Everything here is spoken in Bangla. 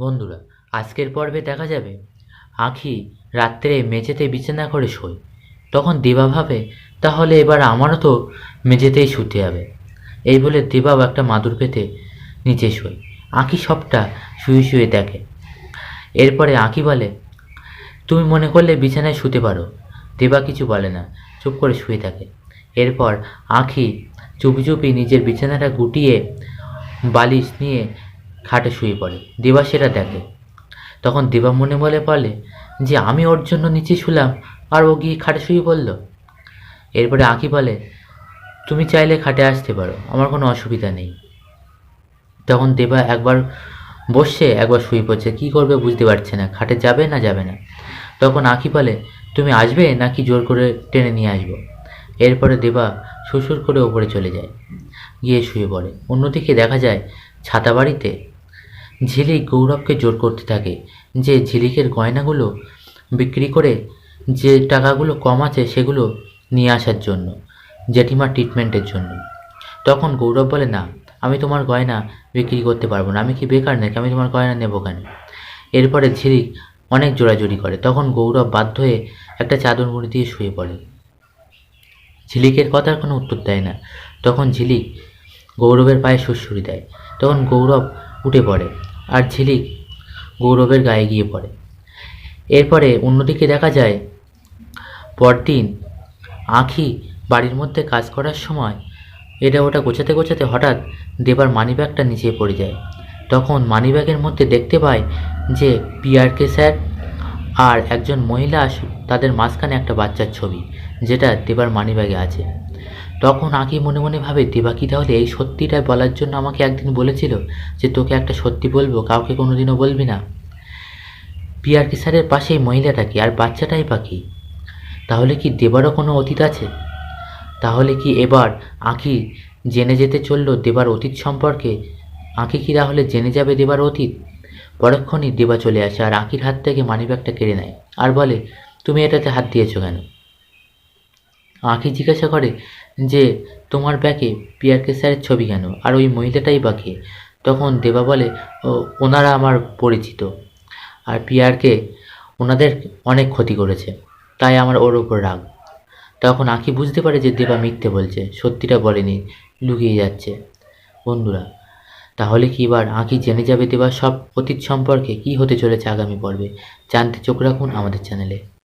বন্ধুরা, আজকের পর্বে দেখা যাবে, আখি রাত্রে মেঝেতে বিছানা করে শোয়। তখন দেবা ভাবে, তাহলে এবার আমারও তো মেঝেতেই শুতে হবে। এই বলে দেবাও একটা মাদুর পেতে নিচে শোয়। আঁকি সবটা শুয়ে শুয়ে দেখে। এরপরে আঁকি বলে, তুমি মনে করলে বিছানায় শুতে পারো। দেবা কিছু বলে না, চুপ করে শুয়ে থাকে। এরপর আঁখি চুপি চুপি নিজের বিছানাটা গুটিয়ে বালিশ নিয়ে খাটে শুয়ে পড়ে। দেবা সেটা দেখে। তখন দেবা মনে বলে বলে, যে আমি ওর জন্য নিচে শুলাম, আর ও গিয়ে খাটে শুয়ে পড়ল? এরপরে আঁকি বলে, তুমি চাইলে খাটে আসতে পারো, আমার কোনো অসুবিধা নেই। তখন দেবা একবার বসে একবার শুয়ে পড়ছে, কী করবে বুঝতে পারছে না, খাটে যাবে না যাবে না? তখন আঁকি বলে, তুমি আসবে নাকি জোর করে টেনে নিয়ে আসব? এরপরে দেবা শ্বশুর করে ওপরে চলে যায়, গিয়ে শুয়ে পড়ে। অন্যদিকে দেখা যায়, ছাতা বাড়িতে ঝিলিক গৌরবকে জোর করতে থাকে। যে ঝিলিকের গয়নাগুলো বিক্রি করে যে টাকাগুলো কম আছে সেগুলো নিয়ে আসার জন্য, জেঠিমার ট্রিটমেন্টের জন্য। তখন গৌরব বলে, না, আমি তোমার গয়না বিক্রি করতে পারব না। আমি কি বেকার নাকি? আমি তোমার গয়না নেব কেন? এরপরে ঝিলিক অনেক জোড়াজুড়ি করে। তখন গৌরব বাধ্য হয়ে একটা চাদর মুড়ি দিয়ে শুয়ে পড়ে। ঝিলিকের কথার কোনো উত্তর দেয় না। তখন ঝিলিক গৌরবের পায়ে সুরসুরি দেয়। তখন গৌরব উঠে পড়ে। আর ঝিলিক গৌরবের গায়ে গিয়ে পড়ে। এরপরে অন্যদিকে দেখা যায়, পরদিন আঁখি বাড়ির মধ্যে কাজ করার সময় এটা ওটা গোছাতে গোছাতে হঠাৎ দেবার মানিব্যাগটা নিচে পড়ে যায়। তখন মানিব্যাগের মধ্যে দেখতে পায় যে পিআরকে স্যার আর একজন মহিলা তাদের মাঝখানে একটা বাচ্চার ছবি, যেটা দেবার মানিব্যাগে আছে। তখন আঁকি মনে মনে ভাবে, দেবা কি তাহলে, এই সত্যিটা বলার জন্য আমাকে একদিন বলেছিল যে, তোকে একটা সত্যি বলব, কাউকে কোনোদিনও বলবি না। পিআরকে স্যারের পাশে এই মহিলাটা কি, আর বাচ্চাটাই পাখি তাহলে কি দেবারও কোনো অতীত আছে? তাহলে কি এবার আঁকি জেনে যেতে চলল দেবার অতীত সম্পর্কে? আঁকি কি তাহলে জেনে যাবে দেবার অতীত? পরক্ষণই দেবা চলে আসে, আর আঁকির হাত থেকে মানিব্যাগটা কেড়ে নেয়। আর বলে তুমি এটাতে হাত দিয়েছ কেন? আঁকি জিজ্ঞাসা করে যে তোমার ব্যাগে পিয়ারকে স্যারের ছবি কেন? আর ওই মহিলাটাই বাকি তখন দেবা বলে "ও, ওনারা আমার পরিচিত। আর পিয়ারকে ওনাদের অনেক ক্ষতি করেছে। তাই আমার ওর ওপর রাগ। তখন আঁকি বুঝতে পারে যে দেবা মিথ্যে বলছে। সত্যিটা বলেনি লুকিয়ে যাচ্ছে। বন্ধুরা তাহলে কি এবার আঁকি জেনে যাবে দেবার সব অতীত সম্পর্কে কি হতে চলেছে আগামী পর্বে? জানতে চোখ রাখুন আমাদের চ্যানেলে।